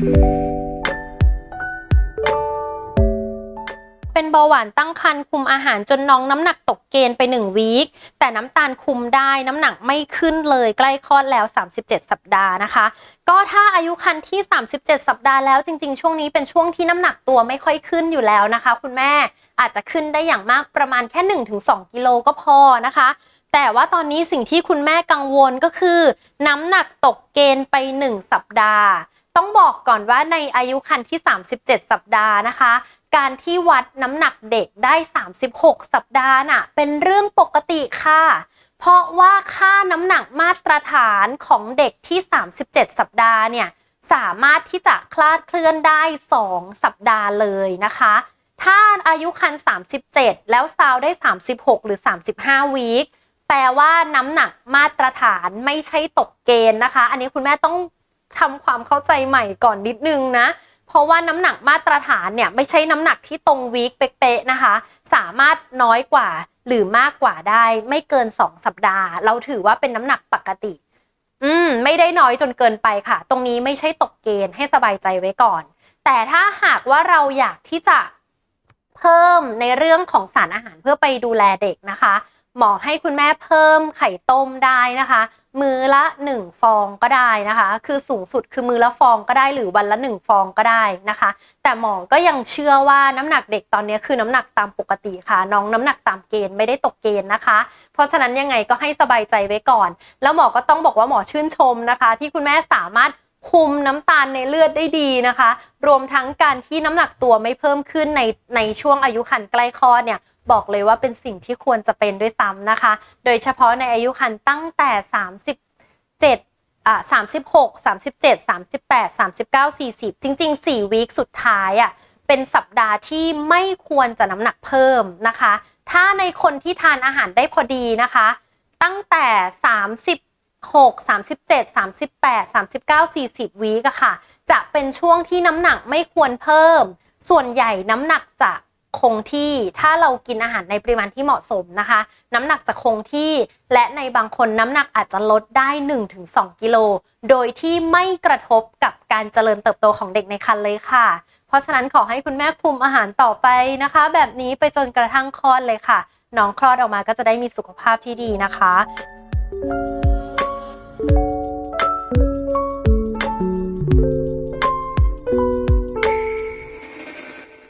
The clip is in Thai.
เป็นเบาหวานตั้งครรภ์คุมอาหารจนน้องน้ำหนักตกเกณฑ์ไป 1 วีค แต่น้ำตาลคุมได้น้ำหนักไม่ขึ้นเลยใกล้คลอดแล้ว 37 สัปดาห์นะคะ ก็ถ้าอายุครรภ์ที่ 37 สัปดาห์แล้วจริง ๆ ช่วงนี้เป็นช่วงที่น้ำหนักตัวไม่ค่อยขึ้นอยู่แล้วนะคะ คุณแม่อาจจะขึ้นได้อย่างมากประมาณแค่ 1-2 กิโลก็พอนะคะ แต่ว่าตอนนี้สิ่งที่คุณแม่กังวลก็คือ น้ำหนักตกเกณฑ์ไป 1 สัปดาห์ ต้องบอกก่อนว่าในอายุครรภ์ที่ 37 สัปดาห์นะคะ การที่วัดน้ำหนักเด็กได้ 36 สัปดาห์น่ะเป็นเรื่องปกติค่ะ เพราะว่าค่าน้ำหนักมาตรฐานของเด็กที่ 37 สัปดาห์เนี่ยสามารถที่จะคลาดเคลื่อนได้ 2 สัปดาห์เลยนะคะ ถ้าอายุครรภ์37 แล้วซาวได้ 36 หรือ 35 วีคแปลว่าน้ำหนักมาตรฐานไม่ใช่ตกเกณฑ์นะคะ อันนี้คุณแม่ต้อง ทำความเข้าใจใหม่ก่อนนิดนึงนะ เพราะว่าน้ำหนักมาตรฐานเนี่ยไม่ใช่น้ำหนักที่ตรงวีคเป๊ะๆนะคะ สามารถน้อยกว่าหรือมากกว่าได้ ไม่เกิน 2 สัปดาห์ เราถือว่าเป็นน้ำหนักปกติ อืม ไม่ได้น้อยจนเกินไปค่ะ ตรงนี้ไม่ใช่ตกเกณฑ์ให้สบายใจไว้ก่อน แต่ถ้าหากว่าเราอยากที่จะเพิ่มในเรื่องของสารอาหารเพื่อไปดูแลเด็กนะคะ หมอให้คุณแม่เพิ่มไข่ต้มได้นะคะ มือละ 1 ฟองก็ได้นะคะ คือสูงสุดคือมือละฟองก็ได้หรือวันละ 1 ฟองก็ได้นะคะ แต่หมอก็ยังเชื่อว่าน้ำหนักเด็กตอนนี้คือน้ำหนักตามปกติค่ะ น้องน้ำหนักตามเกณฑ์ไม่ได้ตกเกณฑ์นะคะ เพราะฉะนั้นยังไงก็ให้สบายใจไว้ก่อน แล้วหมอก็ต้องบอกว่าหมอชื่นชมนะคะ ที่คุณแม่สามารถคุมน้ำตาลในเลือดได้ดีนะคะ รวมทั้งการที่น้ำหนักตัวไม่เพิ่มขึ้นในในช่วงอายุครรภ์ใกล้คลอดเนี่ย บอกเลยว่าเป็นสิ่งที่ควรจะเป็นด้วยซ้ำนะคะ โดยเฉพาะในอายุครรภ์ตั้งแต่ 37อ่า36 37 38 39 40 จริง ๆ 4วีคสุดท้ายอะเป็นสัปดาห์ที่ไม่ควรจะน้ำหนักเพิ่มนะคะ ถ้าในคนที่ทานอาหารได้พอดีนะคะ ตั้งแต่ 36 37 38 39 40วีกอะค่ะ จะเป็นช่วงที่น้ำหนักไม่ควรเพิ่ม ส่วนใหญ่น้ำหนักจะ คงที่ถ้าเรากินอาหารในปริมาณที่เหมาะสมนะคะ น้ำหนักจะคงที่และในบางคนน้ำหนักอาจจะลดได้ 1-2 กิโล โดยที่ไม่กระทบกับการเจริญเติบโตของเด็กในครรภ์เลยค่ะ เพราะฉะนั้นขอให้คุณแม่คุมอาหารต่อไปนะคะ แบบนี้ไปจนกระทั่งคลอดเลยค่ะ น้องคลอดออกมาก็จะได้มีสุขภาพที่ดีนะคะ